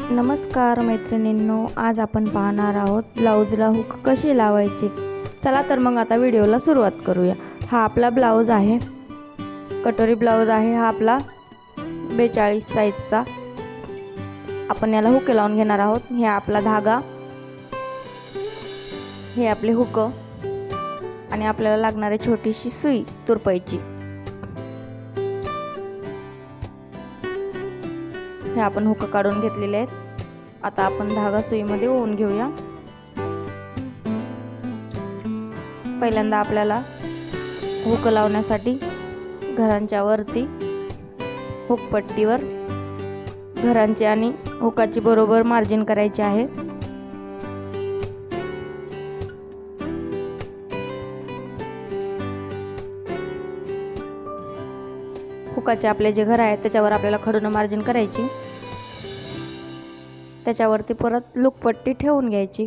नमस्कार मैत्रिणींनो आज आपण पाहणार आहोत ब्लाऊजला हुक कशी लावायची? चला तर मग आता व्हिडिओला सुरुवात करूया. हा आपला ब्लाऊज आहे. कटोरी ब्लाऊज आहे. हा आपला बेचाळीस साईजचा. आपण याला हुक लावून घेणार आहोत. हे आपला धागा. हे आपले हुक. आणि आपल्याला लागणारी छोटीशी सुई तुरपायची हे आपण हुक काढून घेतलेले आहेत. आता आपण धागा सुईमध्ये ओवून घेऊया. पहिल्यांदा आपल्याला हुक लावण्यासाठी घरांच्या वरती हुकपट्टीवर घरांची आणि हुकाची बरोबर मार्जिन करायची आहे. हुकाचे आपले जे घर आहेत त्याच्यावर आपल्याला खडून मार्जिन करायची. त्याच्यावरती परत लुकपट्टी ठेवून घ्यायची.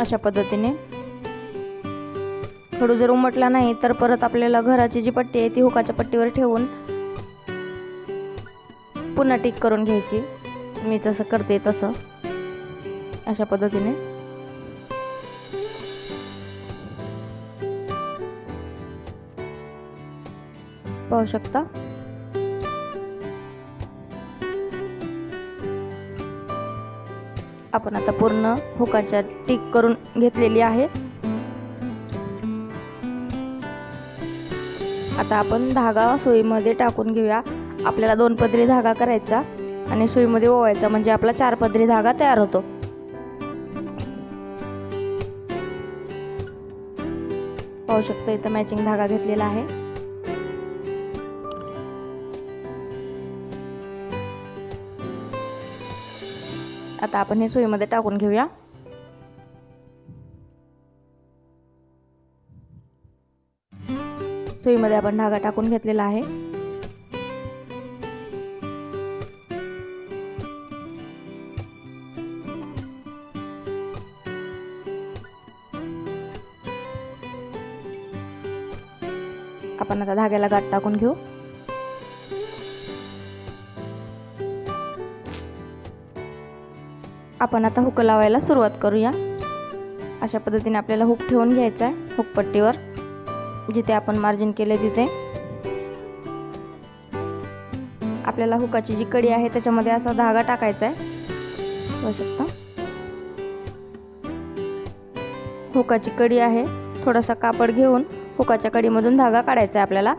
अशा पद्धतीने. खडू जर उमटला नाही तर परत आपल्याला घराची जी पट्टी आहे ती हुकाच्या पट्टीवर ठेवून पुन्हा टिक करून घ्यायची. मी जसं करते तसं. अशा पद्धतीने. पाहू शकता. आपण आता पूर्ण हुकाच्या टिक करून घेतलेली आहे. आता आपण धागा सुईमध्ये टाकून घेऊया. आपल्याला दोन पदरी धागा करायचा आणि सुईमध्ये ओवायचा म्हणजे आपला चार पदरी धागा तयार होतो. पाहू शकता इथं मॅचिंग धागा घेतलेला आहे. आता आपण हे सुईमध्ये टाकून घेऊया. सुईमध्ये आपण धागा टाकून घेतलेला आहे. आपण आता धाग्याला गाठ टाकून घेऊ. आपण आता हुक लावायला सुरुवात करूया. अशा पद्धतीने आपल्याला हुक ठेवून घ्यायचा आहे हुकपट्टीवर जिथे आपण मार्जिन केले तिथे. आपल्याला हुकाची जी कडी आहे त्याच्यामध्ये असा धागा टाकायचा आहे. बघू शकता. हुकाची कडी आहे थोडासा कापड घेऊन हुकाच्या कडीमधून धागा काढायचा आहे आपल्याला.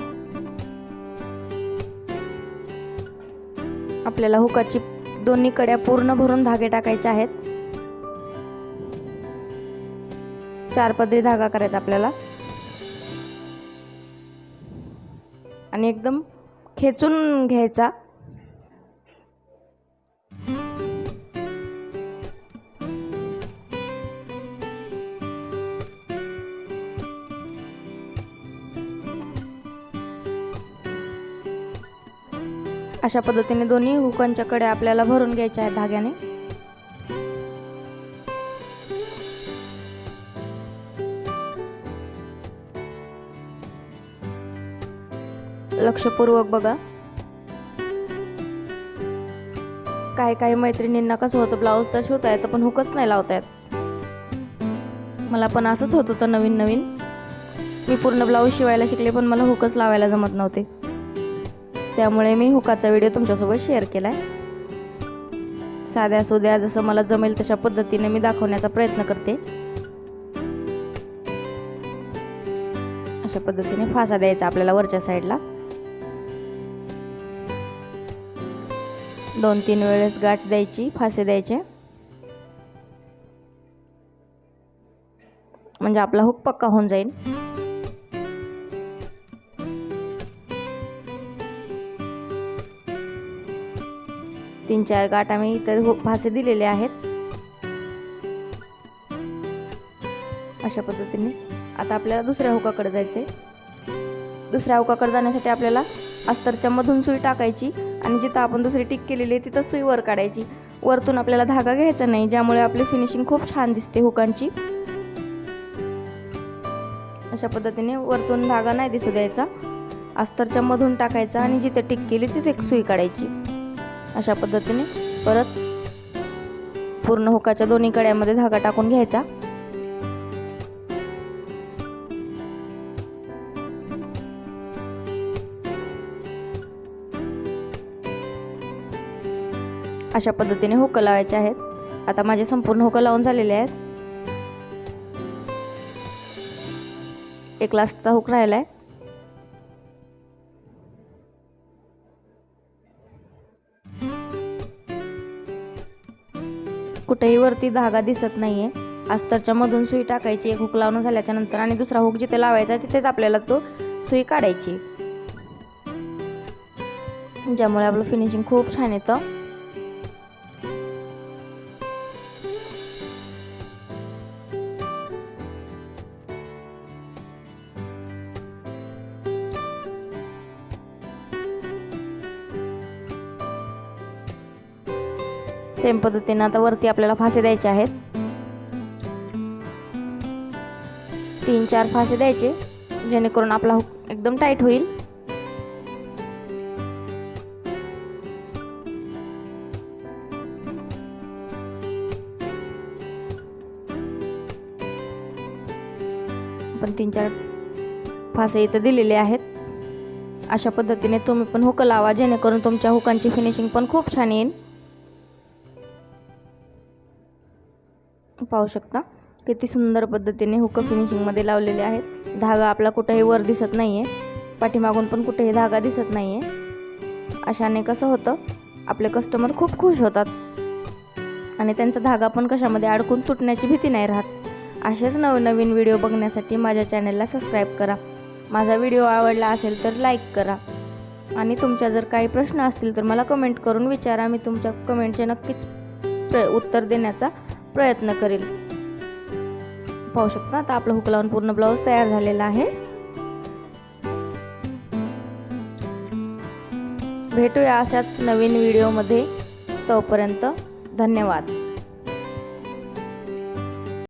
आपल्याला हुकाची दोन्ही कड्या पूर्ण भरून धागे टाकायचे आहेत. चार पदरी धागा करायचा आपल्याला. आणि एकदम खेचून घ्यायचा. अशा पद्धतीने दोन्ही हुकांच्याकडे आपल्याला भरून घ्यायच्या आहेत धाग्याने. लक्षपूर्वक बघा. काही काही मैत्रिणींना कसं होतं ब्लाऊज तर शिवता येतं पण हुकच नाही लावता येत मला पण असंच होत होतं नवीन नवीन मी पूर्ण ब्लाऊज शिवायला शिकले पण मला हुकच लावायला जमत नव्हते. त्यामुळे मी हुकाचा व्हिडिओ तुमच्यासोबत शेअर केला आहे साध्या सुद्या जसं मला जमेल तशा पद्धतीने मी दाखवण्याचा प्रयत्न करते. अशा पद्धतीने फासा द्यायचा आपल्याला वरच्या साईडला. दोन तीन वेळेस गाठ द्यायची फासे द्यायचे. म्हणजे आपला हुक पक्का होऊन जाईल. तीन चार गाठ आम्ही इतर हुक हो- दिलेले आहेत. अशा पद्धतीने. आता आपल्याला दुसऱ्या हुकाकडे जायचे दुसऱ्या हुकाकडे जाण्यासाठी आपल्याला अस्तरच्या मधून सुई टाकायची आणि जिथं आपण दुसरी टिक केलेली आहे तिथं सुई वर काढायची. वरतून आपल्याला धागा घ्यायचा नाही ज्यामुळे आपली फिनिशिंग खूप छान दिसते हुकांची. अशा पद्धतीने वरतून धागा नाही दिसू द्यायचा. अस्तरच्या मधून टाकायचा आणि जिथे टिक केली तिथे सुई काढायची. अशा पद्धतीने परत पूर्ण हुकाच्या दोन्ही कड्यामध्ये धागा टाकून घ्यायचा. अशा पद्धतीने हुकं लावायचे आहेत. आता माझे संपूर्ण हुकं लावून झालेले आहेत. एक लास्टचा हुक राहिला आहे कुठेही वरती धागा दिसत नाहीये. अस्तरच्या मधून सुई टाकायची एक हुक लावून झाल्याच्यानंतर आणि दुसरा हुक जिथे लावायचा तिथेच आपल्याला तो सुई काढायची. ज्यामुळे आपलं फिनिशिंग खूप छान येतं. सेम पद्धतीने आता वरती आपल्याला फासे द्यायचे आहेत. तीन चार फासे द्यायचे जेणेकरून आपला हुक एकदम टाईट होईल. पण तीन चार फासे इथं दिलेले आहेत. अशा पद्धतीने तुम्ही पण हुक लावा जेणेकरून तुमच्या हुकांची फिनिशिंग पण खूप छान येईल. पाहू शकता. किती सुंदर पद्धतीने हुक फिनिशिंगमध्ये लावलेले आहेत. धागा आपला कुठेही वर दिसत नाही आहे पाठीमागून पण कुठेही धागा दिसत नाही आहे अशाने कसं होतं? आपले कस्टमर खूप खुश होतात. आणि त्यांचा धागा पण कशामध्ये अडकून तुटण्याची भीती नाही राहत. असेच नवनवीन व्हिडिओ बघण्यासाठी माझ्या चॅनलला सबस्क्राईब करा. माझा व्हिडिओ आवडला असेल तर लाईक करा. आणि तुमच्या जर काही प्रश्न असतील तर मला कमेंट करून विचारा. मी तुमच्या कमेंटचे नक्कीच प्र उत्तर देण्याचा प्रयत्न करेल. पाहू शकता आता आपलं हुक लावून पूर्ण ब्लाऊज तयार झालेला आहे. भेटूया अशाच नवीन व्हिडिओमध्ये तोपर्यंत धन्यवाद.